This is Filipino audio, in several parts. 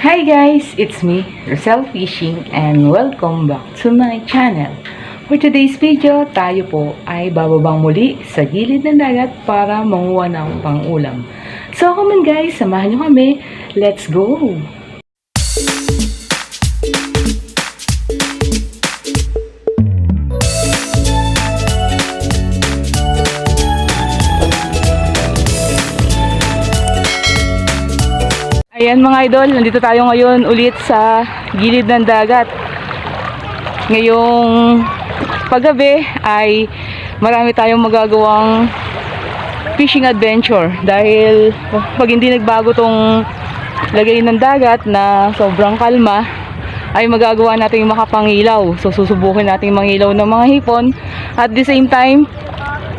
Hi guys, it's me, Rosel Fishing and welcome back to my channel. For today's video, tayo po ay bababang muli sa gilid ng dagat para manguha ng pang-ulam. So come on guys, samahan nyo kami. Let's go! Ayan mga idol, nandito tayo ngayon ulit sa gilid ng dagat. Ngayong paggabi ay marami tayong magagawang fishing adventure dahil pag hindi nagbago tong lagay ng dagat na sobrang kalma ay magagawa natin makapangilaw. So susubukin natin mangilaw ng mga hipon at the same time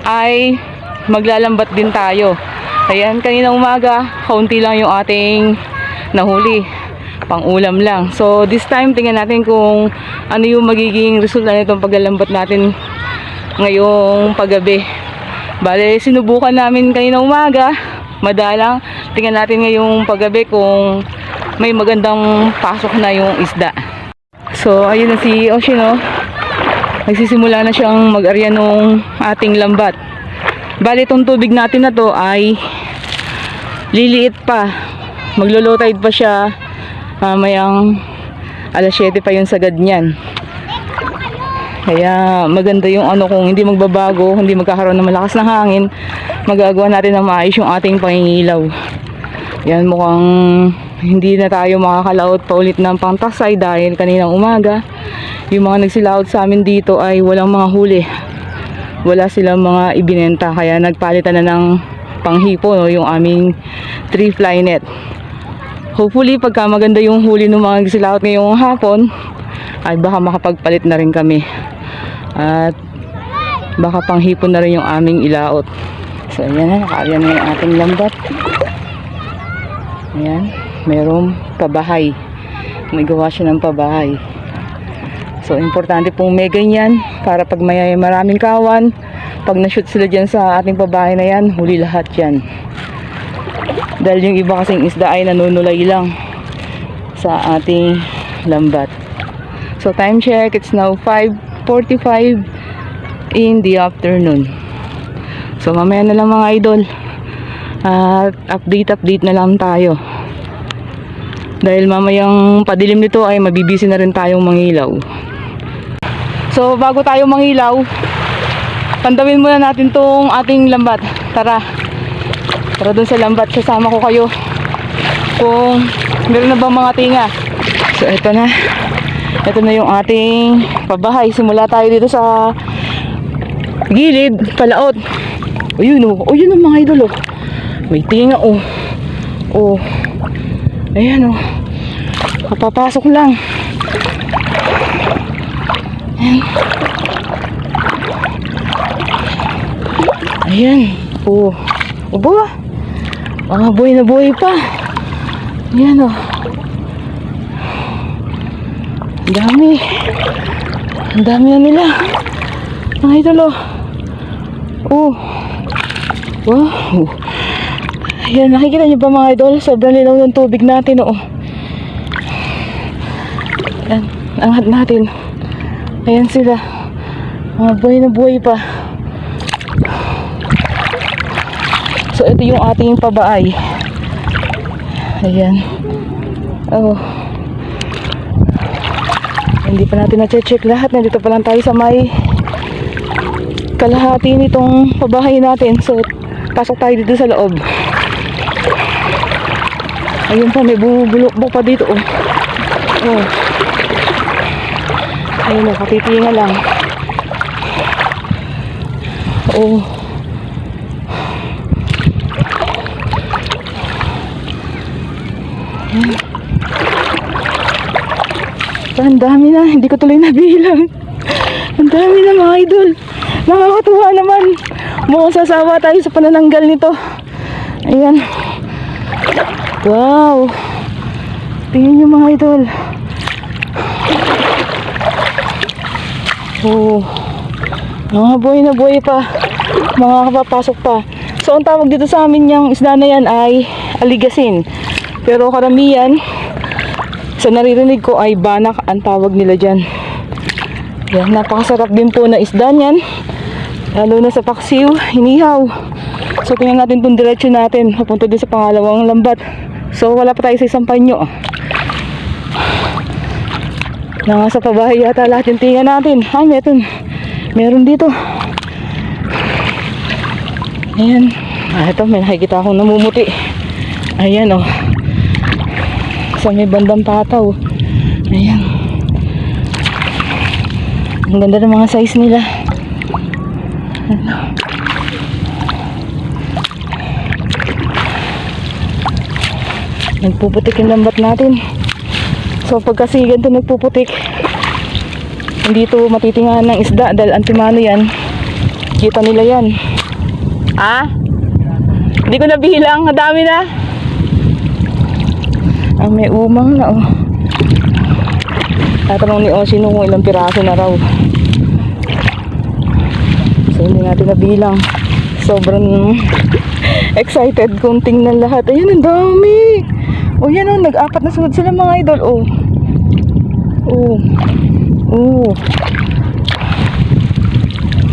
ay maglalambat din tayo. Ayan, kanina umaga, kaunti lang yung ating nahuli. Pang-ulam lang. So, this time, tingnan natin kung ano yung magiging resulta nitong paglalambat natin ngayong paggabi. Bale, sinubukan namin kanina umaga. Madalang. Tingnan natin ngayong paggabi kung may magandang pasok na yung isda. So, ayun na si Oshino. Nagsisimula na siyang mag-arya nung ating lambat. Bali, itong tubig natin na to ay liliit pa. Maglo-low tide pa siya. Mamayang alas 7 pa yung sagad niyan. Kaya maganda yung ano kung hindi magbabago, hindi magkakaroon ng malakas na hangin, magagawa natin ng maayos yung ating pangingilaw. Yan mukhang hindi na tayo makakalaot pa ulit ng pangtasay dahil kaninang umaga yung mga nagsilaot sa amin dito ay walang mga huli. Wala silang mga ibinenta kaya nagpalitan na ng panghipo no, yung aming three fly net. Hopefully pagka maganda yung huli ng mga nagsilaot ngayong hapon ay baka makapagpalit na rin kami. At baka panghipon na rin yung aming ilaot. So ayan na, nakaarya na yung ating lambat. Ayan, mayroong pabahay. May gawa siya ng pabahay. So importante pong may ganyan para pag may maraming kawan, pag na-shoot sila dyan sa ating pabahay na yan, huli lahat yan. Dahil yung iba kasing isda ay nanunulay lang sa ating lambat. So time check, it's now 5.45 in the afternoon. So mamaya na lang mga idol. At update update na lang tayo. Dahil mamayang padilim nito ay mabibisi na rin tayong mangilaw. So bago tayo mangilaw, tandawin muna natin tong ating lambat. Tara. Tara dun sa lambat, sasama ko kayo. Kung meron na bang mga tinga. So eto na. Ito na yung ating pabahay. Simula tayo dito sa gilid, palaot. O yun o. O yun o mga idol o. May tinga o. O. Ayan o. Kapapasok lang. Ayan. Ayan. O. O Mga buhay na buhay pa. Ayan o. Ang dami. Ang dami na nila. Mga idol oh. Oh. Wow. Ayan, nakikita niyo ba mga idol? Sobrang linaw ng tubig natin oh. Ayan, angat natin. Ayan sila. Mga buhay na buhay pa. So, ito yung ating pabaay. Ayan. Oh. Hindi pa natin na-check lahat. Nandito pa lang tayo sa may kalahati nitong pabahay natin. So, pasok tayo dito sa loob. Ayun pa, may bumubulok pa dito. Oh. oh. Ayun o, katitinga lang. Oh. Ayan. So, ang dami na. Hindi ko tuloy nabilang. Ang dami na mga idol. Nakakatuwa naman. Mukhang sasawa tayo sa panananggal nito. Ayan. Wow. Tingnan nyo mga idol. Oh. Mga buhay na buhay pa. Mga kapapasok pa. So, ang tawag dito sa amin yung isda na yan ay aligasin. Pero karamihan, Sa naririnig ko ay banak ang tawag nila dyan. Yan, napakasarap din po na isda niyan. Lalo na sa paksiw, hinihaw. So tingnan natin itong diretsyo natin. Papunta din sa pangalawang lambat. So wala pa tayo sa isang panyo. Nasa pabahay yata lahat yung tinga natin. Ay, meron. Meron dito. Ayan. Ah, ito, may nakikita akong namumuti. Ayan, oh. Sa may bandang pataw. Ayan. Ang ganda ng mga size nila. Ano? Nagpuputik yung lambat natin. So pag kasi ganito nagpuputik, hindi to matitingahan ng isda dahil antimano yan. Kita nila yan. Ah? Hindi ko nabilang, ang dami na. Ang may umang na oh. Tatanong ni Oshino kung ilang piraso na raw. So hindi natin nabilang. Sobrang excited kung tingnan lahat. Ayun, ang dami. O yan o, nag-apat na sunod sila mga idol. Oh. Oh. Oh.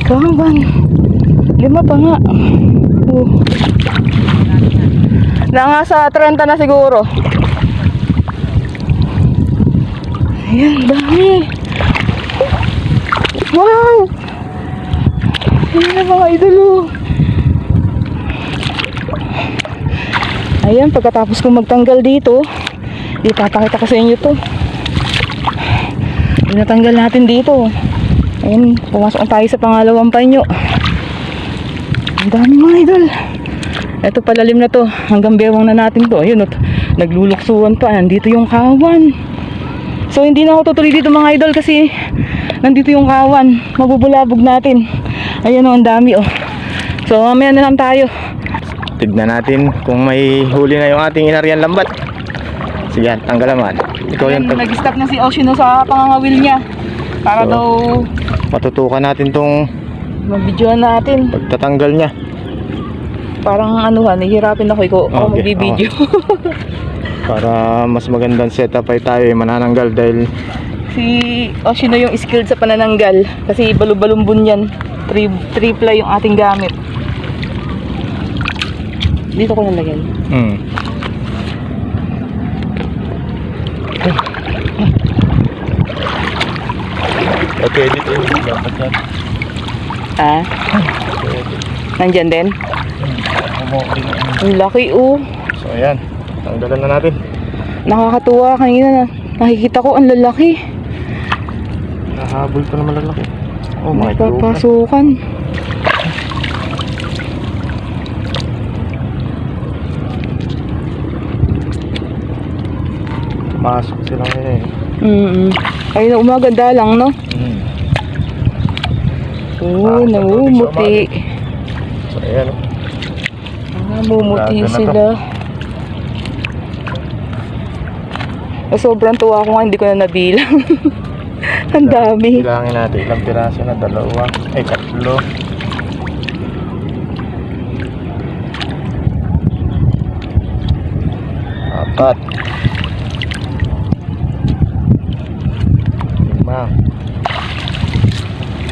Kawan. Lima pa nga. Oh. Na nga sa 30 na siguro. Ayan, dami. Wow! Ayan na mga idol oh. Ayan, pagkatapos kong magtanggal dito, ipapakita ko sa inyo to. Natanggal natin dito. Ayan, pumasok tayo sa pangalawang panyo. Ang dami mga idol. Ito palalim na to. Hanggang bewang na natin to. Ayun, nagluluksuan pa. Nandito yung kawan. So, hindi na ako tutuloy dito mga idol kasi nandito yung kawan. Mabubulabog natin. Ayan o, ang dami oh. So, mamaya na lang tayo. Tignan natin kung may huli na yung ating inarian lambat. Sige, tanggal naman. Ikaw yung nag-stop na si Oshino sa pangangawil niya. Para So, daw matutukan natin tong mabidyoan natin. pagtatanggal niya. Parang anuhan, nahihirapin ako ikaw ako Okay, magbibideo. Para mas magandang setup ay tayo ay manananggal dahil si Oshino yung skilled sa panananggal. Kasi balubalumbon yan. Tri tripla yung ating gamit. Dito ko nalagyan. hmm, Okay, dito yung dapat yan. Ah? Nandyan din? Ang laki oh. So ayan, tanggalan na natin. Nakakatuwa kanina na. Nakikita ko ang lalaki. Nahabol pa naman lalaki. Oh my God. Napapasukan. Pasok sila ngayon eh. Mm Ay na umaganda lang no? Hmm. Oo, Ah, namumuti. So ayan. oh. Namumuti sila. Eh, sobrang tuwa ko nga, hindi ko na nabilang. ang dami. Bilangin natin ilang piraso na dalawa. Ay, tatlo. Apat. Lima.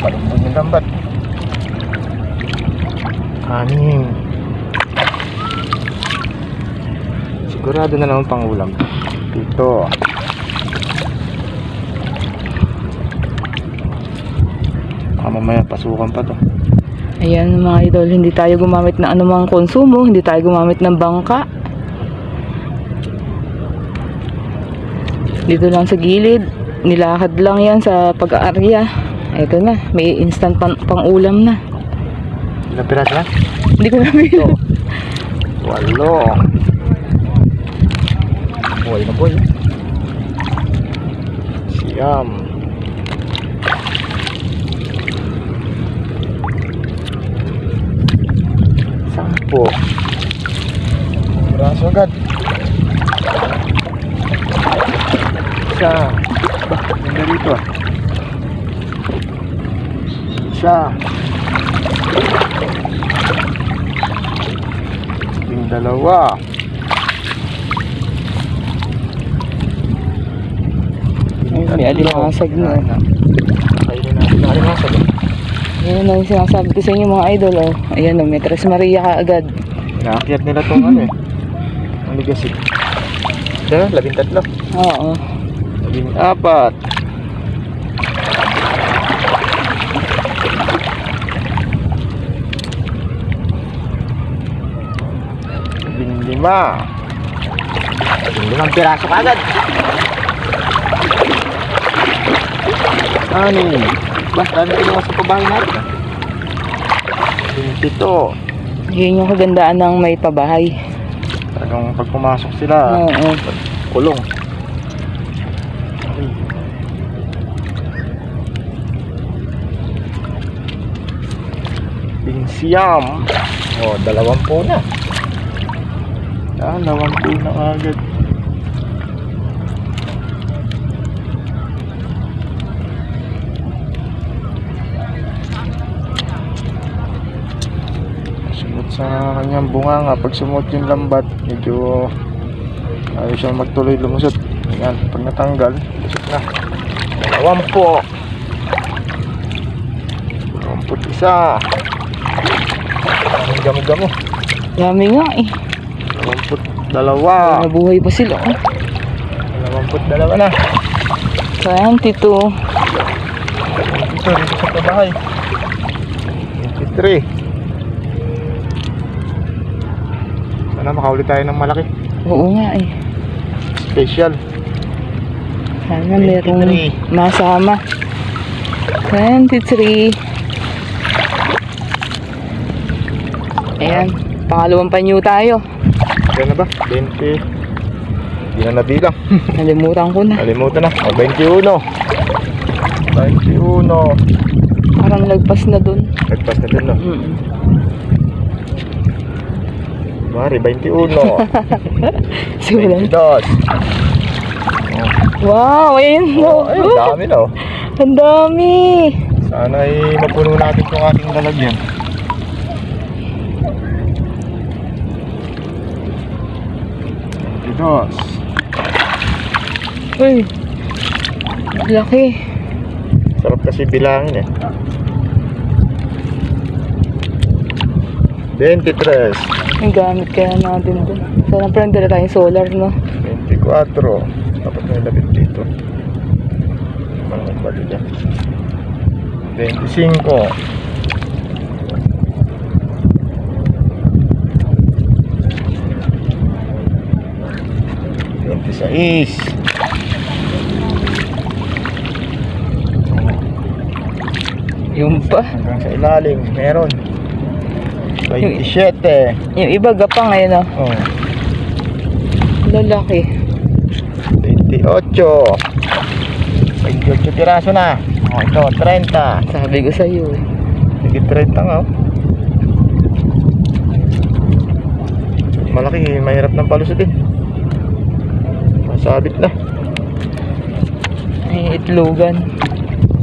Palumbog yung lambat. Anim. Sigurado na naman pang ulam. Pito. Baka mamaya pasukan pa to. Ayan mga idol, hindi tayo gumamit ng anumang konsumo, hindi tayo gumamit ng bangka. Dito lang sa gilid, nilakad lang yan sa pag-aarya. Ito na, may instant pang, ulam na. Ilang piraso na? Hindi ko nabilang. Walo. Buhay na boy. Siyam. Sampo. Braso agad. Isa. Ganda rito ah. Isa. Yung dalawa. May alimasag na. Natin ang alimasag. eh. Yan ang sinasabi ko sa inyo mga idol. Oh. Ayan o, may Tres Maria ka agad. Naakyat nila itong ano eh. Ang ligasit. Diyan, labing tatlo. Oo. Labing apat. Labing lima. Labing limang piraso kagad. Anim. Ba, dami ko sa pabahay natin. ah. Labing pito. Yun yung kagandaan ng may pabahay. Talagang pag pumasok sila, Oo. kulong. Pinsiyam. Oh, dalawampu na. Dalawampu na agad. Sa kanyang bunga nga. Pag sumot yung lambat, medyo ayaw siya magtuloy lumusot. Yan, pag natanggal, lusot na. Dalawampu. Dalawamput isa. Ang gamo-gamo. Dami nga eh. Dalawamput dalawa. Nabuhay pa sila. Oh. Dalawamput dalawa na. 22. Ito, dito sa kabahay. 23. Sana makauli tayo ng malaki. Oo nga eh. Special. Sana merong 23. masama. 23. Ayan. Pangalawang panyo tayo. Kaya na ba? 20. Hindi na nabilang. Nalimutan ko na. Nalimutan na. O, 21. 21. Parang lagpas na dun. Nagpas na dun, no? Mm. Mari, 21. Simulan. 22. Wow! Ayun Oh, no. dami na, oh. Ang dami. Sana ay mapuno natin itong ating lalagyan. Dos. Uy. Laki. Sarap kasi bilangin eh. 23. Ang gamit kaya natin dun. Sana pa rin dala tayong solar, no? 24. Dapat may labit dito. Mga bali dyan. 25. Twenty-sais. Yung pa. Hanggang sa ilalim, meron. 27. Yung iba gapang ngayon, no? Oh, Lalaki. 28. 28 piraso na. Oh, ito, 30. Sabi ko sa'yo, eh. Sige, 30 nga. oh. Malaki, mahirap ng palusutin. Masabit na. Ay, itlogan.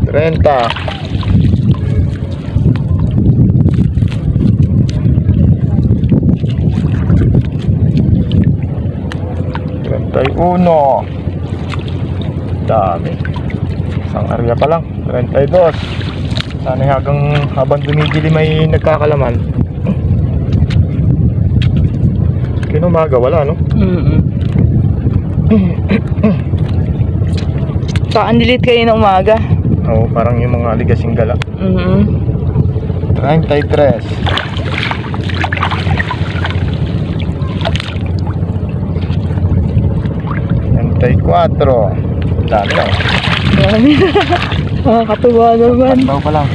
30. Trentay uno. Dami. Isang area pa lang. 32. Sana hanggang habang dumidili may nagkakalaman. Kinumaga wala no? Mm Saan nilit kayo ng umaga? Oo, parang yung mga aligasing gala. Mm 33. 4. Dami lang. Dami. Nakakatuwa naman. Tatlo pa lang.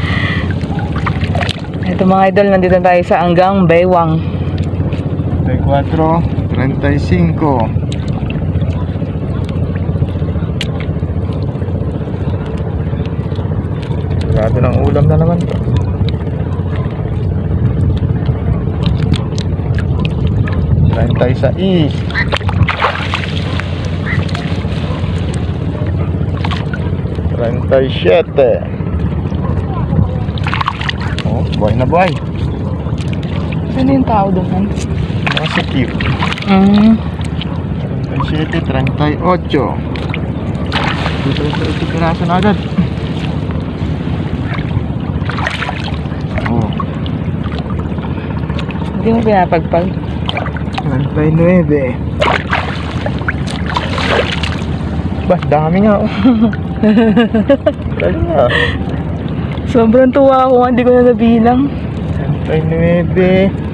Ito mga idol, nandito tayo sa Anggang Baywang. 34, 35. Grabe ng ulam na naman. Lain tayo sa E. 37 oh buhay na buhay. Sino yung tao doon? nasa cute mm. 37 38 dito sa ito piraso na agad. Oh. Hindi mo pinapagpag. 39 ba dami nga oh. Nga. Sobrang tuwa ako, hindi ko na nabilang. 39.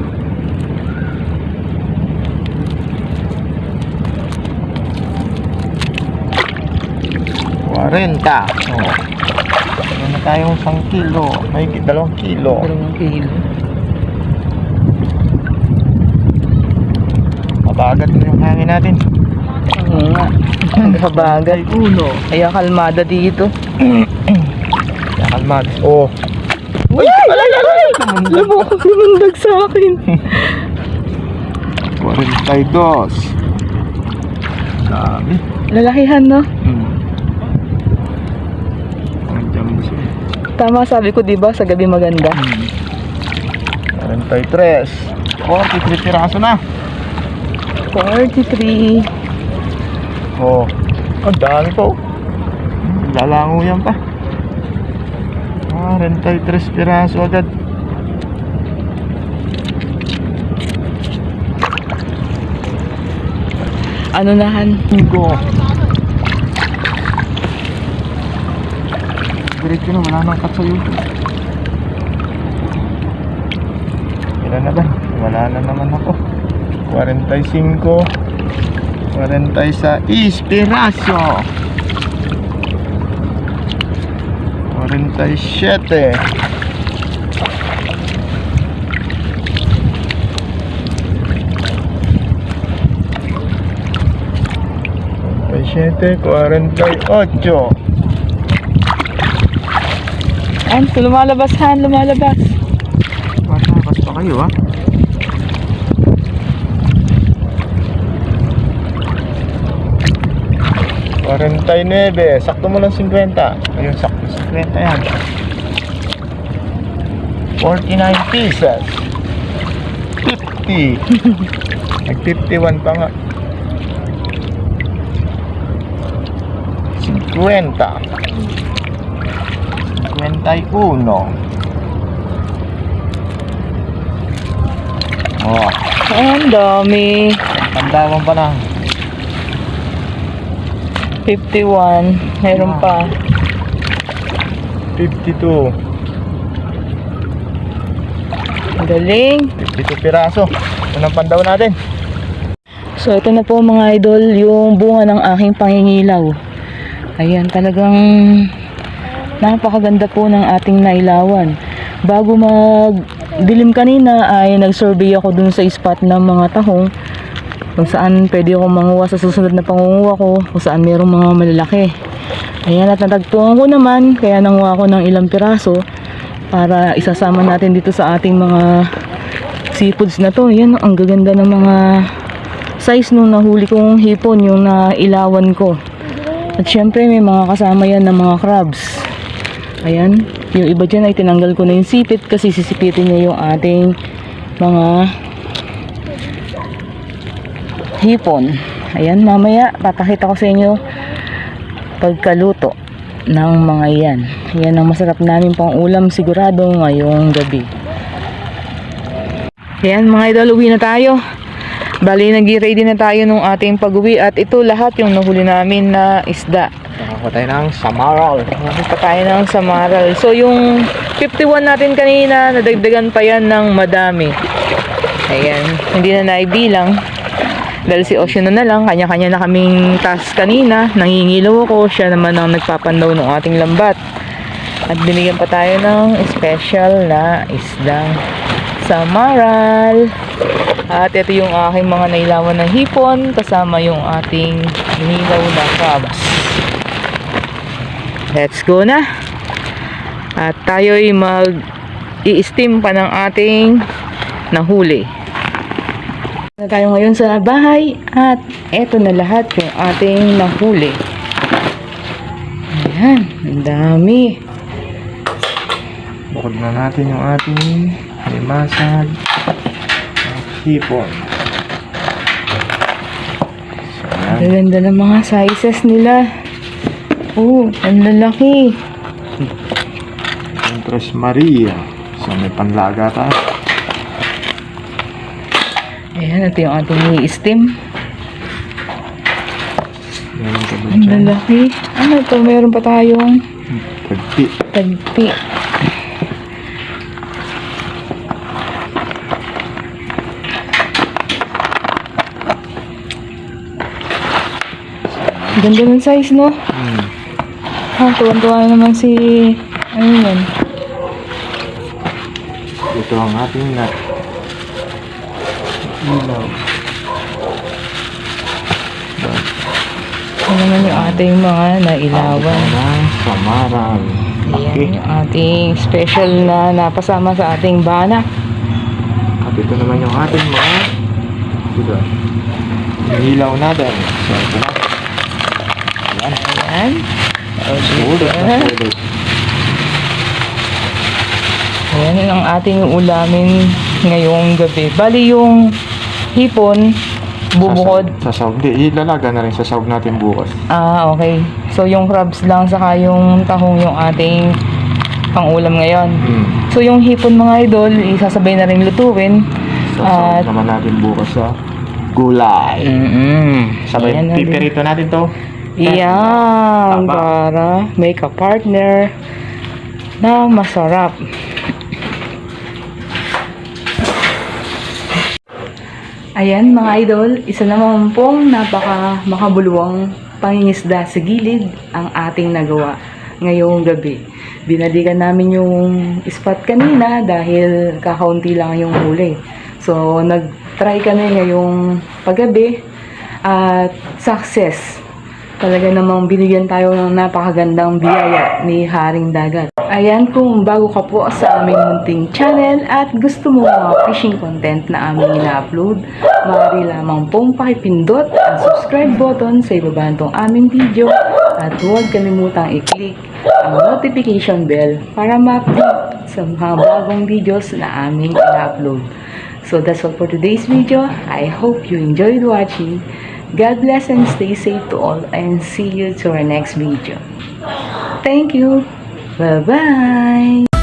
Warenta. Oh. Meron na tayong isang kilo. May dalawang kilo. Dalawang kilo. Mabagat na yung hangin natin. Oo nga. Ang kabagal. Uno. Kaya kalmada dito. Kaya kalmad. Oh. Uy! Alay! Alay! Alam mo, lumundag sa akin. 42. Dami. Lalakihan, no? Hmm. Tama sabi ko, di ba, sa gabi maganda. Hmm. 43. 43 piraso na. 43. Oh. Ang dami pa oh. Lalango yan pa. Ah, 43 piraso agad. Ano nahan? Go. Diretso na, wala nang cut sa YouTube. Ilan na ba? Wala na naman ako. 45. 46 piraso. 47. Siete, 48. An, lumalabas, Han, lumalabas. Matakas pa kayo ah. Quarantay nebe. Sakto mo lang 50. Ayun, sakto 50 yan. 49 pieces. 50. Nag 51 pa nga. 50. 51. Oh, Ang dami. tandaan pa lang. 51. Meron pa. 52. Ang galing. 52 piraso. Unang pandaw natin. So, ito na po mga idol, yung bunga ng aking pangingilaw. Ayan, talagang napakaganda po ng ating nailawan. Bago mag dilim kanina ay nag-survey ako dun sa spot ng mga tahong kung saan pwede akong manguha sa susunod na pangunguha ko kung saan mayroong mga malalaki. Ayan at natagpuan ko naman kaya nanguha ako ng ilang piraso para isasama natin dito sa ating mga seafoods na to. Yan, ang gaganda ng mga size nung nahuli kong hipon yung nailawan ko. At syempre may mga kasama yan ng mga crabs. Ayan, yung iba dyan ay tinanggal ko na yung sipit kasi sisipitin niya yung ating mga hipon. Ayan, mamaya papakita ko sa inyo pagkaluto ng mga yan. Yan ang masarap namin pang ulam sigurado ngayong gabi. Ayan mga idol, uwi na tayo. Bali, nag-ready na tayo nung ating pag-uwi at ito lahat yung nahuli namin na isda. Nakakuha tayo ng samaral. Nakita tayo ng samaral. So, yung 51 natin kanina, nadagdagan pa yan ng madami. Ayan, hindi na naibilang. Dahil si Osyo na na lang, kanya-kanya na kaming task kanina. Nangingilaw ako, siya naman ang nagpapandaw ng ating lambat. At binigyan pa tayo ng special na isdang samaral. At ito yung aking mga nailawan ng hipon, kasama yung ating hinilaw na crabs. Let's go na. At tayo'y mag i-steam pa ng ating nahuli. Na tayo ngayon sa bahay at eto na lahat yung ating nahuli. Ayan, ang dami. Bukod na natin yung ating limasag. Hipon. So, Ang ganda ng mga sizes nila. Oh, ang lalaki. Yung Tres Maria. So may panlaga tayo. Ayan, ito yung ating i-steam. Ang lalaki. Ano ito? Meron pa tayong Tagpi. tagpi. Ganda ng size, no? Hmm. Ha, tuwan-tuwa na naman si... Ano yan? Ito ang ating nut. Ilaw. Ano naman yung ating mga nailawan. Na samaran. Ayan, yung ating special na napasama sa ating bana. At ito naman yung ating mga ito. Yung ilaw natin. So ito na. Ayan. Ayan. O, Sulit na sulit. Ayan ang ating ulamin ngayong gabi. Bali yung hipon, bubukod. Sa saub. Di, ilalaga na rin sa saub natin bukas. Ah, okay. So yung crabs lang saka yung tahong yung ating pangulam ngayon. Hmm. So yung hipon mga idol, isasabay na rin lutuin. Sa At naman natin bukas sa gulay. mm Sabay, Ayan na din. pipirito natin to. Iyan, Tama. para make a partner na masarap. Ayan mga idol, isa naman pong napaka makabuluwang pangingisda sa gilid ang ating nagawa ngayong gabi. Binalikan namin yung spot kanina dahil kakaunti lang yung huli. So nag-try kami ngayong paggabi at success talaga namang binigyan tayo ng napakagandang biyaya ni Haring Dagat. Ayan, kung bago ka po sa aming munting channel at gusto mo mga fishing content na aming ina-upload, maaari lamang pong pakipindot ang subscribe button sa ibaba nitong aming video at huwag kalimutang i-click ang notification bell para ma-update sa mga bagong videos na aming ina-upload. So that's all for today's video. I hope you enjoyed watching. God bless and stay safe to all and see you to our next video. Thank you. Bye-bye.